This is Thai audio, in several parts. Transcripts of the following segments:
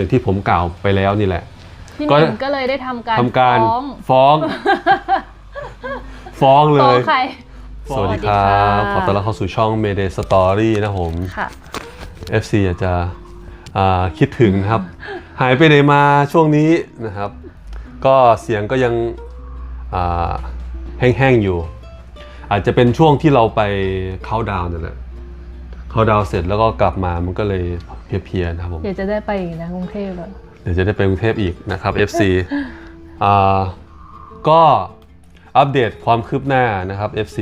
อย่างที่ผมกล่าวไปแล้วนี่แหละ พี่ก็หนึ่งก็เลยได้ทำการทำการฟ้องฟ้อง ฟ้องเลฟ้องย ใคร สวัสดีครับสวัสดีค่ะ ขอต้อนรับเข้าสู่ช่อง Mayday Story นะผม ค่ะ FC อาจจะอ่าคิดถึงนะครับ หายไปไหนมาช่วงนี้นะครับ ก็เสียงก็ยังอ่าแห้งๆอยู่ อาจจะเป็นช่วงที่เราไปเข้าดาวน์นั่นแหละ เข้าดาวน์เสร็จแล้วก็กลับมามันก็เลยเพลียๆนะครับผมเดี๋ยวจะได้ไปอีกนะกรุงเทพอะเดี๋ยวจะได้ไปกรุงเทพอีกนะครับ FC อ่าก็อัปเดตความคืบหน้านะครับ FC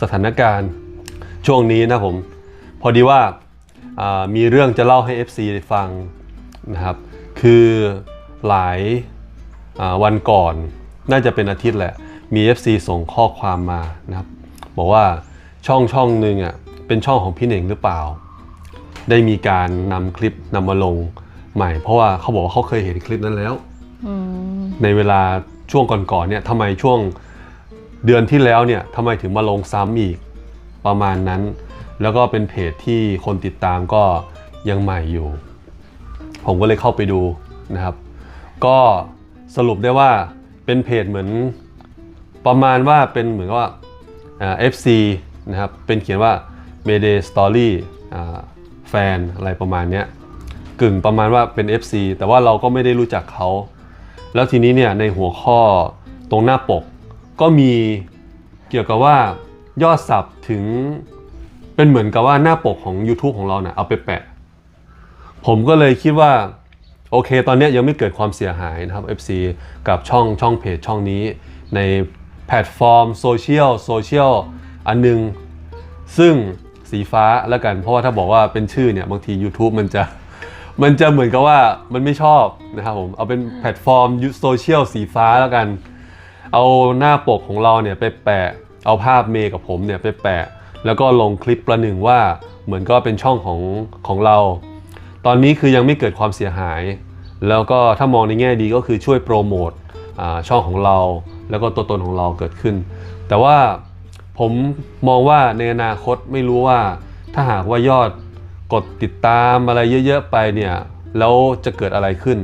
สถานการณ์ช่วงนี้นะผมพอดีว่าอ่ามีเรื่องจะเล่าให้ FC ได้ฟังนะครับ คือหลายอ่าวันก่อนน่าจะเป็นอาทิตย์แหละ มี FC ส่งข้อความมานะครับ บอกว่าช่องช่องหนึ่งอะ เป็นช่องของพี่เหน่งหรือเปล่า ได้มีการนำคลิปนำมาลงใหม่ เพราะว่าเขาบอกว่าเขาเคยเห็นคลิปนั้นแล้ว อืมในเวลาช่วงก่อนๆเนี่ยทำไมช่วงเดือนที่แล้วเนี่ยทำไมถึงมาลงซ้ำอีกประมาณนั้น แล้วก็เป็นเพจที่คนติดตามก็ยังใหม่อยู่ ผมก็เลยเข้าไปดูนะครับ ก็สรุปได้ว่าเป็นเพจเหมือนประมาณว่าเป็นเหมือนกับว่าอ่า FC นะครับเป็นเขียนว่า Mayday Story อ่แฟนอะไรประมาณเนี้ยกึ่งประมาณว่าเป็น FC แต่ว่าเราก็ไม่ได้รู้จักเขา แล้วทีนี้เนี่ยในหัวข้อตรงหน้าปก ก็มีเกี่ยวกับว่ายอดสับถึงเป็นเหมือนกับว่าหน้าปกของ YouTube ของเราเนี่ยเอาไปแปะ ผมก็เลยคิดว่า โอเค ตอนนี้ยังไม่เกิดความเสียหายนะครับ FC กับช่องช่องเพจช่องนี้ในแพลตฟอร์มโซเชียลโซเชียลอันหนึง ซึ่ง สีฟ้าแล้วกัน เพราะว่าถ้าบอกว่าเป็นชื่อเนี่ยบางที YouTube มันจะมันจะเหมือนกับว่ามันไม่ชอบนะครับผมเอาเป็นแพลตฟอร์มยูโซเชียลสีฟ้าแล้วกัน เอาหน้าปกของเราเนี่ยไปแปะเอาภาพเมย์กับผมเนี่ยไปแปะ แล้วก็ลงคลิปประหนึ่งว่าเหมือนก็เป็นช่องของของเรา ตอนนี้คือยังไม่เกิดความเสียหาย แล้วก็ถ้ามองในแง่ดีก็คือช่วยโปรโมทช่องของเรา แล้วก็ตัวตนของเราเกิดขึ้น แต่ว่า ผมมองว่าในอนาคตไม่รู้ว่าถ้าหากว่ายอดกดติดตามอะไรเยอะ ๆ ไปเนี่ยแล้วจะเกิดอะไรขึ้น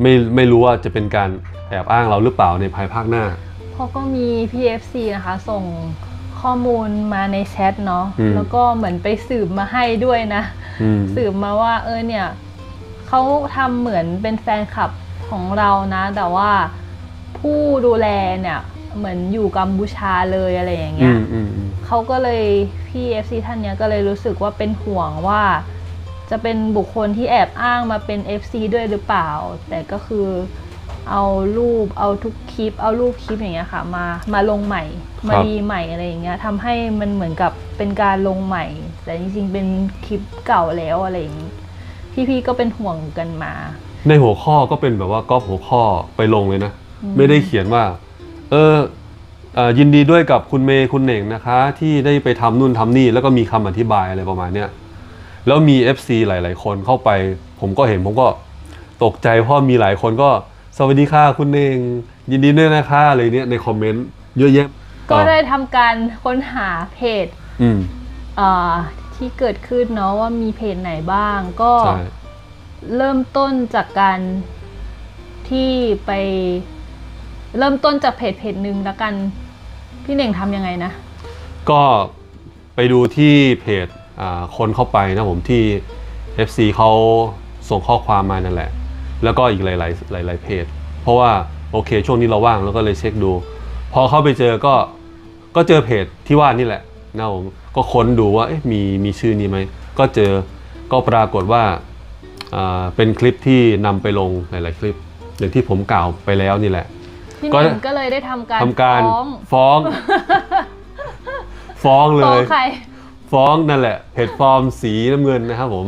ไม่ไม่รู้ว่าจะเป็นการแอบอ้างเราหรือเปล่าในภายภาคหน้า เพราะก็มี PFC นะคะ ส่งข้อมูลมาในแชทเนาะอืมแล้วก็เหมือนไปสืบมาให้ด้วยนะ อืม สืบมาว่าเออเนี่ยเขาทำเหมือนเป็นแฟนคลับของเรานะ แต่ว่าผู้ดูแลเนี่ย เหมือนอยู่กัมพูชาเลยอะไรอย่างอืเงี้ยมอืมอืมเขาก็เลยพี่ FC ท่านเนี้ยก็เลยรู้สึกว่าเป็นห่วงว่า จะเป็นบุคคลที่แอบอ้างมาเป็น FC ด้วยหรือเปล่า แต่ก็คือเอารูปเอาทุกคลิป เอารูปคลิปอย่างเงี้ยค่ะมามาลงใหม่มาดีใหม่อะไรอย่างเงี้ยทำให้มันเหมือนกับเป็นการลงใหม่ แต่จริงๆเป็นคลิปเก่าแล้วอะไรอย่างงี้พี่ๆก็เป็นห่วงกันมา ในหัวข้อก็เป็นแบบว่าก๊อปหัวข้อไปลงเลยนะอืมไม่ได้เขียนว่า เออเอ่อยินดีด้วยกับคุณเมย์คุณเหน่งนะคะ ที่ได้ไปทำนู่นทำนี่แล้วก็มีคำอธิบายอะไรประมาณเนี้ยแล้วมี FC หลาย ๆ คนเข้าไป ผมก็เห็นผมก็ตกใจเพราะมีหลายคนก็สวัสดีค่ะคุณเหน่งยินดีด้วยนะคะอะไรเนี้ยในคอมเมนต์เยอะแยะก็ได้ทำการค้นหาเพจอืมเอ่อที่เกิดขึ้นเนาะว่ามีเพจไหนบ้างก็ ใช่ เริ่มต้นจากการที่ไป เริ่มต้นจากเพจเพจหนึ่งแล้วกัน พี่เน่งทำยังไงนะ ก็ไปดูที่เพจอ่าคนเข้าไปนะผมที่ FC เขาส่งข้อความมานั่นแหละ แล้วก็อีกหลาย ๆ หลาย ๆ เพจ เพราะว่าโอเคช่วงนี้เราว่างแล้วก็เลยเช็คดู พอเข้าไปเจอก็ก็เจอเพจที่ว่านี่แหละนะผมก็ค้นดูว่าเอ๊ะมีมีชื่อนี้ไหมก็เจอก็ปรากฏว่าอ่าเป็นคลิปที่นำไปลงหลาย ๆ คลิปอย่างที่ผมกล่าวไปแล้วนี่แหละ พี่ก็เน่งก็เลยได้ทำการทำการฟ้องฟ้อง ฟ้องเลฟ้องย ใคร ฟ้องนั่นแหละเพจฟอร์มสีน้ำเงินนะครับผม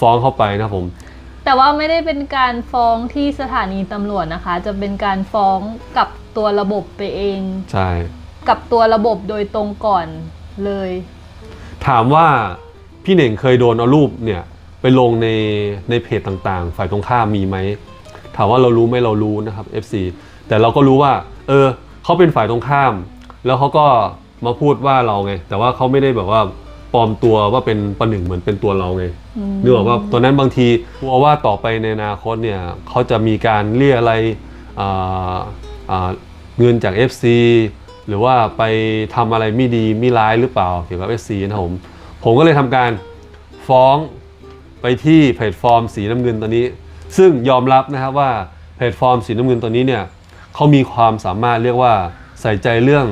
ฟ้องเข้าไปนะครับผม แต่ว่าไม่ได้เป็นการฟ้องที่สถานีตำรวจนะคะ จะเป็นการฟ้องกับตัวระบบไปเอง ใช่ กับตัวระบบโดยตรงก่อนเลย ถามว่าพี่เหน่งเคยโดนเอารูปเนี่ยไปลงในในเพจต่างๆ ฝ่ายตรงข้ามมีไหม ถามว่าเรารู้ไหมเรารู้นะครับ FC แต่เราก็รู้ว่า เออเขาเป็นฝ่ายตรงข้าม แล้วเขาก็มาพูดว่าเราไง แต่ว่าเขาไม่ได้แบบว่าปลอมตัวว่าเป็นประหนึ่งเหมือนเป็นตัวเราไงนึกออกว่าตอนนั้นบางทีกลัวว่าต่อไปในอนาคตเนี่ยเขาจะมีการเรียกอะไรอ่าอ่าเงินจาก FC หรือว่าไปทำอะไรไม่ดีไม่ร้ายหรือเปล่าเกี่ยวกับ FC นะครับผมผมก็เลยทำการฟ้องไปที่แพลตฟอร์มสีน้ำเงินตัวนี้ ซึ่งยอมรับนะครับว่าแพลตฟอร์มสีน้ำเงินตัวนี้เนี่ย เขามีความสามารถเรียกว่าใส่ใจเรื่อง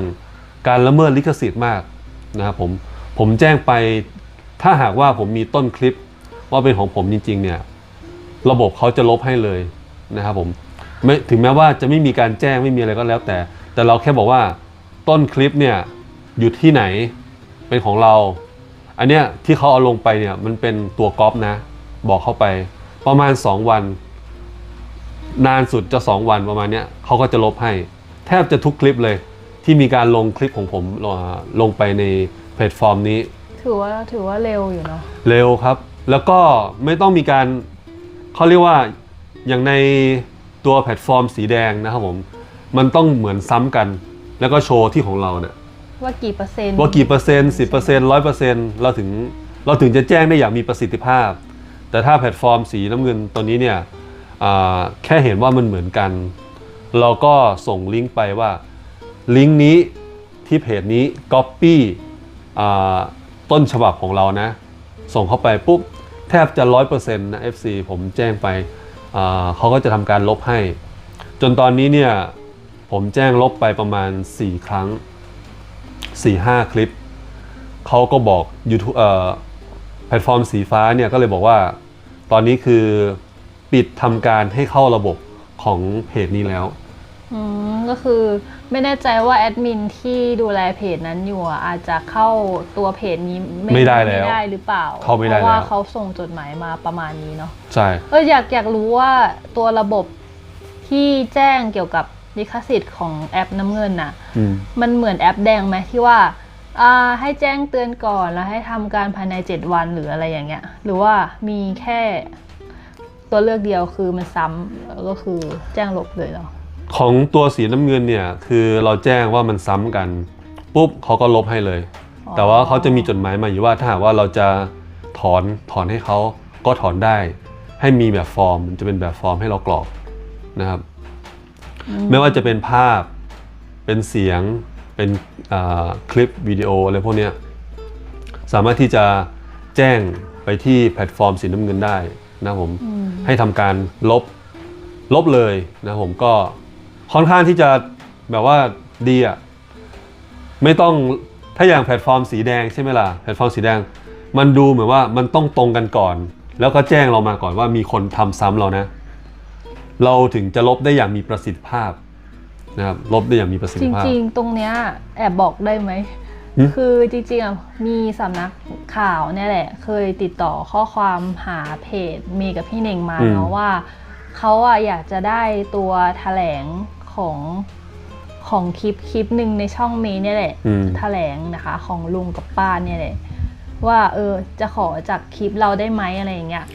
การละเมิดลิขสิทธิ์มากนะครับผมผมแจ้งไปถ้าหากว่าผมมีต้นคลิปว่าเป็นของผมจริง ๆ เนี่ย ระบบเขาจะลบให้เลยนะครับผมไม่ถึงแม้ว่าจะไม่มีการแจ้งไม่มีอะไรก็แล้วแต่ แต่เราแค่บอกว่าต้นคลิปเนี่ยอยู่ที่ไหนเป็นของเรา อันเนี้ยที่เขาเอาลงไปเนี่ยมันเป็นตัวก๊อปนะ บอกเข้าไปประมาณ 2 วัน นานสุดจะ2วันประมาณเนี้ยเขาก็จะลบให้ แทบจะทุกคลิปเลย ที่มีการลงคลิปของผมลงลงไปในแพลตฟอร์มนี้ ถือว่าถือว่าเร็วอยู่เนาะเร็วครับ แล้วก็ไม่ต้องมีการเขาเรียกว่าอย่างในตัวแพลตฟอร์มสีแดงนะครับผม มันต้องเหมือนซ้ำกัน แล้วก็โชว์ที่ของเราเนี่ยว่ากี่เปอร์เซ็นต์ว่ากี่เปอร์เซ็นต์สิบเปอร์เซ็นต์ร้อยเปอร์เซ็นต์เราถึงเราถึงจะแจ้งได้อย่างมีประสิทธิภาพ แต่ถ้าแพลตฟอร์มสีน้ำเงินตัวนี้เนี่ยอ่า แค่เห็นว่ามันเหมือนกัน เราก็ส่งลิงก์ไปว่าลิงก์นี้ที่เพจนี้ Copy ต้นฉบับของเรานะ ส่งเข้าไปปุ๊บ แทบจะร้อยเปอร์เซ็นต์นะ FC ผมแจ้งไปเขาก็จะทำการลบให้ จนตอนนี้เนี่ยผมแจ้งลบไปประมาณ 4 ครั้ง 4-5 คลิป เขาก็บอก YouTube เอ่อแพลตฟอร์มสีฟ้าเนี่ยก็เลยบอกว่า ตอนนี้คือ ปิดทำการให้เข้าระบบของเพจนี้แล้ว อืมก็คือไม่แน่ใจว่าแอดมินที่ดูแลเพจนั้นอยู่อะอาจจะเข้าตัวเพจนี้ไม่ได้แล้วไม่ได้หรือเปล่าเข้าไม่ได้เพราะว่าแล้วเขาส่งจดหมายมาประมาณนี้เนาะใช่ เอออยากอยากรู้ว่าตัวระบบที่แจ้งเกี่ยวกับลิขสิทธิ์ของแอปน้ำเงินน่ะ อืม มันเหมือนแอปแดงไหมที่ว่าอ่า ให้แจ้งเตือนก่อนแล้วให้ทำการภายใน 7 วันหรืออะไรอย่างเงี้ย หรือว่ามีแค่ ตัวเลือกเดียวคือมันซ้ำแล้วก็คือแจ้งลบเลยเหรอของตัวสีน้ำเงินเนี่ยคือเราแจ้งว่ามันซ้ำกัน ปุ๊บเขาก็ลบให้เลยอ๋อแต่ว่าเขาจะมีจดหมายมาอยู่ว่าถ้าหากว่าเราจะถอนถอนให้เขาก็ถอนได้ ให้มีแบบฟอร์มมันจะเป็นแบบฟอร์มให้เรากรอกนะครับ ไม่ว่าจะเป็นภาพเป็นเสียงเป็นอ่าคลิปวิดีโออะไรพวกเนี้ยสามารถที่จะแจ้งไปที่แพลตฟอร์มสีน้ำเงินได้ นะครับผมให้ทำการลบลบเลยนะครับผมก็ค่อนข้างที่จะแบบว่าดีอะไม่ต้องถ้าอย่างแพลตฟอร์มสีแดงใช่ไหมล่ะแพลตฟอร์มสีแดง มันดูเหมือนว่ามันต้องตรงกันก่อน แล้วก็แจ้งเรามาก่อนว่ามีคนทำซ้ำเรานะ เราถึงจะลบได้อย่างมีประสิทธิภาพนะครับลบได้อย่างมีประสิทจธิภาพริง ๆ ตรงเนี้ยแอบบอกได้ไหมหืม คือจริงๆอะมีสำนักข่าวเนี่ยแหละ เคยติดต่อข้อความหาเพจเมย์กับพี่เน่งมาเนาะว่าเขาอะอยากจะได้ตัวแถลงของของคลิปคลิปหนึ่งในช่องเมย์เนี่ยแหละอืมแถลงนะคะ ของลุงกับป้าเนี่ยแหละ ว่าเออจะขอจากคลิปเราได้ไหมอะไรอย่างเงี้ย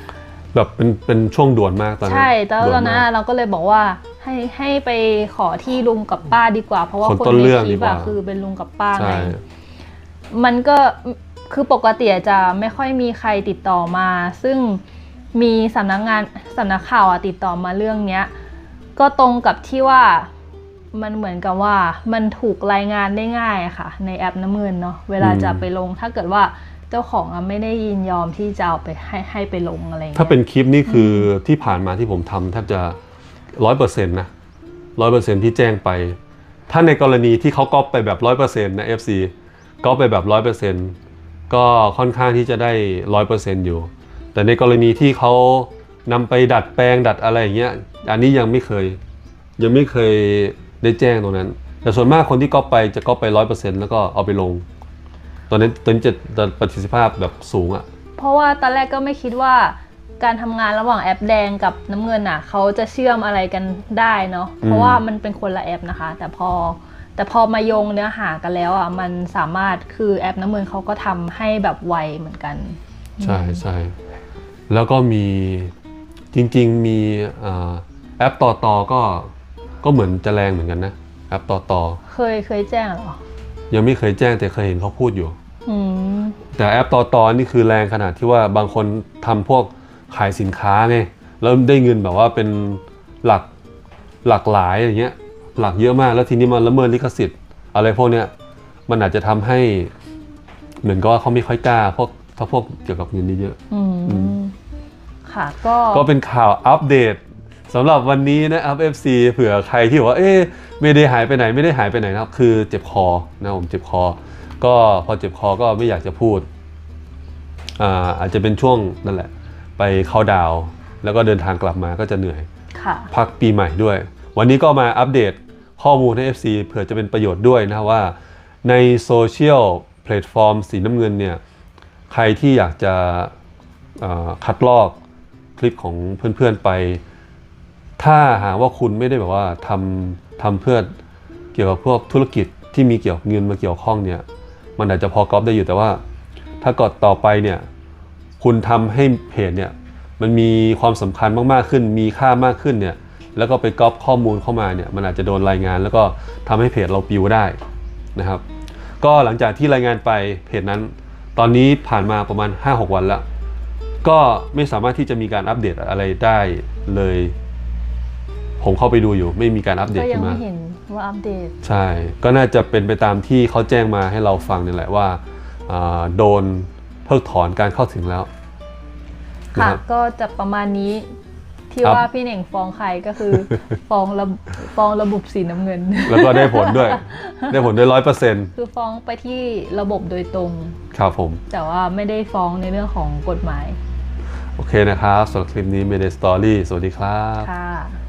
แบบเป็นเป็นช่วงด่วนมากตอนนั้นใช่แต่ด่วตอนนั้นมากอะเราก็เลยบอกว่าให้ให้ไปขอที่ลุงกับป้าดีกว่า เพราะว่าคนคนต้นในเรื่องคลิดีปกว่าอะคือเป็นลุงกับป้าไงใช่ มันก็คือปกติจะไม่ค่อยมีใครติดต่อมา ซึ่งมีสำนักงานสำนักข่าวอะติดต่อมาเรื่องเนี้ยก็ตรงกับที่ว่ามันเหมือนกับว่ามันถูกรายงานได้ง่ายอะค่ะ ในแอปน้ำเงินเนาะเวลาจะไปลงถ้าเกิดว่าเจ้าของอไม่ได้ยินยอมที่จะเอาไปให้ให้ไปลงอะไรอย่างถ้าเป็นคลิปนี่คือที่ผ่านมาที่ผมทำแทบจะร้อยเปอร์เซ็นต์นะร้อยเปอร์เซ็นต์ที่แจ้งไป ถ้าในกรณีที่เขาก๊อปไปแบบร้อยเปอร์เซ็นต์นะ FC ก๊อปไปแบบร้อยเปอร์เซ็นต์ก็ค่อนข้างที่จะได้ร้อยเปอร์เซ็นต์อยู่ แต่ในกรณีที่เขานำไปดัดแปลงดัดอะไรอย่างเงี้ย อันนี้ยังไม่เคย ยังไม่เคยได้แจ้งตรงนั้น แต่ส่วนมากคนที่ก๊อปไปจะก๊อปไปร้อยเปอร์เซ็นต์แล้วก็เอาไปลง ตอนนี้ตอนนี้จะประสิทธิภาพแบบสูงอะเพราะว่าตอนแรกก็ไม่คิดว่าการทำงานระหว่างแอปแดงกับน้ำเงินอะเขาจะเชื่อมอะไรกันได้เนาะเพราะว่ามันเป็นคนละแอปนะคะ แต่พอ แต่พอมาโยงเนื้อหากันแล้วอะมันสามารถคือแอปน้ำเงินเขาก็ทำให้แบบไวเหมือนกัน ใช่ใช่แล้วก็มีจริง ๆ มีอ่าแอปต่อต่อก็ก็เหมือนจะแรงเหมือนกันนะแอปต่อต่อเคยเคยแจ้งเหรอ ยังไม่เคยแจ้งแต่เคยเห็นเขาพูดอยู่อืมแต่แอปต่อตอนี่คือแรงขนาดที่ว่าบางคนทำพวกขายสินค้าไงแล้วได้เงินแบบว่าเป็นหลักหลักหลายอย่างเงี้ย หลักเยอะมาก แล้วทีนี้มันละเมิดลิขสิทธิ์ อะไรพวกเนี้ยมันอาจจะทำให้ เหมือนกับว่าเขาไม่ค่อยกล้าพวกถ้าพวกเกี่ยวกับเงินเยอะอืมค่ะก็ๆก็เป็นข่าวอัปเดตสำหรับวันนี้นะครับ FC เผื่อใครที่บอกว่า เอ๊ะไม่ได้หายไปไหนไม่ได้หายไปไหนนะครับ คือเจ็บคอนะผมเจ็บคอ ก็พอเจ็บคอก็ไม่อยากจะพูดอ่าอาจจะเป็นช่วงนั่นแหละ ไปเข้าดาวน์แล้วก็เดินทางกลับมาก็จะเหนื่อยค่ะพักปีใหม่ด้วย วันนี้ก็มาอัปเดต ข้อมูลให้ FC เผื่อจะเป็นประโยชน์ด้วยนะว่า ในโซเชียลแพลตฟอร์มสีน้ำเงินเนี่ยใครที่อยากจะคัดลอกคลิปของเพื่อนๆไป ถ้าหากว่าคุณไม่ได้แบบว่าทำทำเพื่อเกี่ยวกับพวกธุรกิจที่มีเกี่ยวกับเงินมาเกี่ยวข้องเนี่ยมันอาจจะพอกรอบได้อยู่แต่ว่า ถ้ากดต่อไปเนี่ยคุณทำให้เพจเนี่ยมันมีความสำคัญมากๆขึ้น มีค่ามากขึ้นเนี่ย แล้วก็ไปก๊อปข้อมูลเข้ามาเนี่ยมันอาจจะโดนรายงาน แล้วก็ทำให้เพจเราปิวได้นะครับ ก็หลังจากที่รายงานไปเพจนั้น ตอนนี้ผ่านมาประมาณ 5-6 วันแล้วก็ไม่สามารถที่จะมีการอัปเดตอะไรได้เลย ผมเข้าไปดูอยู่ ไม่มีการอัปเดตก็ยัขึ้งนมาไม่เห็นว่าอัปเดต ใช่ ก็น่าจะเป็นไปตามที่เขาแจ้งมาให้เราฟังนี่แหละว่าอ่าโดนเพิกถอนการเข้าถึงแล้วนะค่ะครับก็จะประมาณนี้ ที่ครับว่าพี่เหน่งฟ้องใครก็คือฟ้องระฟ้องระบบสีน้ำเงิน แล้วก็ได้ผลด้วย ได้ผลด้วยร้อยเปอร์เซ็นต์คือฟ้องไปที่ระบบโดยตรงครับผม แต่ว่าไม่ได้ฟ้องในเรื่องของกฎหมาย โอเคนะครับสำหรับคลิปนี้ Mayday Story สวัสดีครับค่ะ